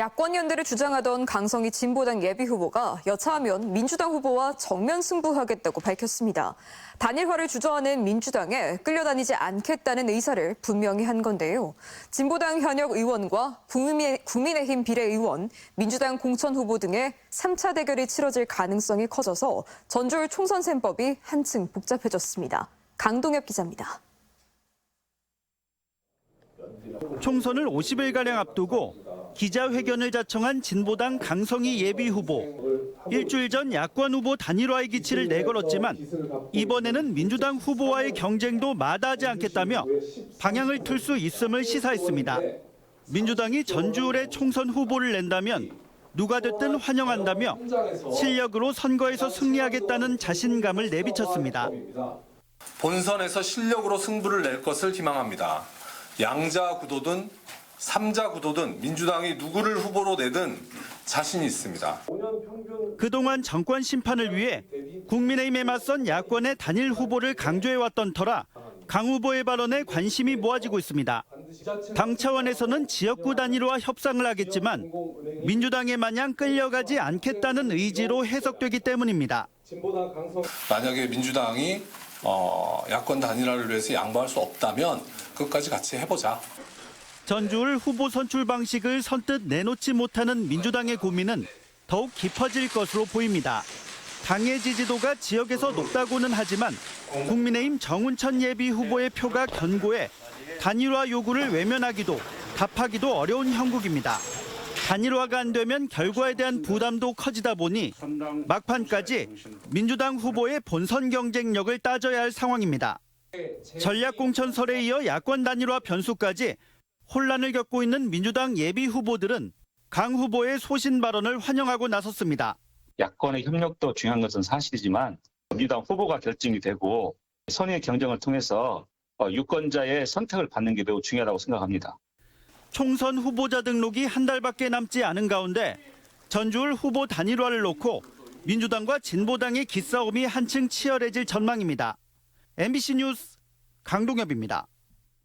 야권 연대를 주장하던 강성희 진보당 예비 후보가 여차하면 민주당 후보와 정면 승부하겠다고 밝혔습니다. 단일화를 주저하는 민주당에 끌려다니지 않겠다는 의사를 분명히 한 건데요. 진보당 현역 의원과 국민의- 국민의힘 비례의원, 민주당 공천 후보 등의 3차 대결이 치러질 가능성이 커져서 전주울 총선 셈법이 한층 복잡해졌습니다. 강동엽 기자입니다. 총선을 50일가량 앞두고 기자회견을 자청한 진보당 강성희 예비 후보. 일주일 전 야권 후보 단일화의 기치를 내걸었지만 이번에는 민주당 후보와의 경쟁도 마다하지 않겠다며 방향을 틀 수 있음을 시사했습니다. 민주당이 전주울에 총선 후보를 낸다면 누가 됐든 환영한다며 실력으로 선거에서 승리하겠다는 자신감을 내비쳤습니다. 본선에서 실력으로 승부를 낼 것을 희망합니다. 양자 구도든 삼자 구도든 민주당이 누구를 후보로 내든 자신이 있습니다. 그동안 정권 심판을 위해 국민의힘에 맞선 야권의 단일 후보를 강조해왔던 터라 강 후보의 발언에 관심이 모아지고 있습니다. 당 차원에서는 지역구 단위로와 협상을 하겠지만 민주당에 마냥 끌려가지 않겠다는 의지로 해석되기 때문입니다. 만약에 민주당이 어, 야권 단일화를 위해서 양보할 수 없다면 끝까지 같이 해보자. 전주울 후보 선출 방식을 선뜻 내놓지 못하는 민주당의 고민은 더욱 깊어질 것으로 보입니다. 당의 지지도가 지역에서 높다고는 하지만 국민의힘 정운천 예비 후보의 표가 견고해 단일화 요구를 외면하기도 답하기도 어려운 형국입니다. 단일화가 안 되면 결과에 대한 부담도 커지다 보니 막판까지 민주당 후보의 본선 경쟁력을 따져야 할 상황입니다. 전략 공천설에 이어 야권 단일화 변수까지 혼란을 겪고 있는 민주당 예비 후보들은 강 후보의 소신 발언을 환영하고 나섰습니다. 야권의 협력도 중요한 것은 사실이지만 민주당 후보가 결정이 되고 선의의 경쟁을 통해서 어, 유권자의 선택을 받는 게 매우 중요하다고 생각합니다. 총선 후보자 등록이 한 달밖에 남지 않은 가운데 전주울 후보 단일화를 놓고 민주당과 진보당의 기싸움이 한층 치열해질 전망입니다. MBC 뉴스 강동엽입니다.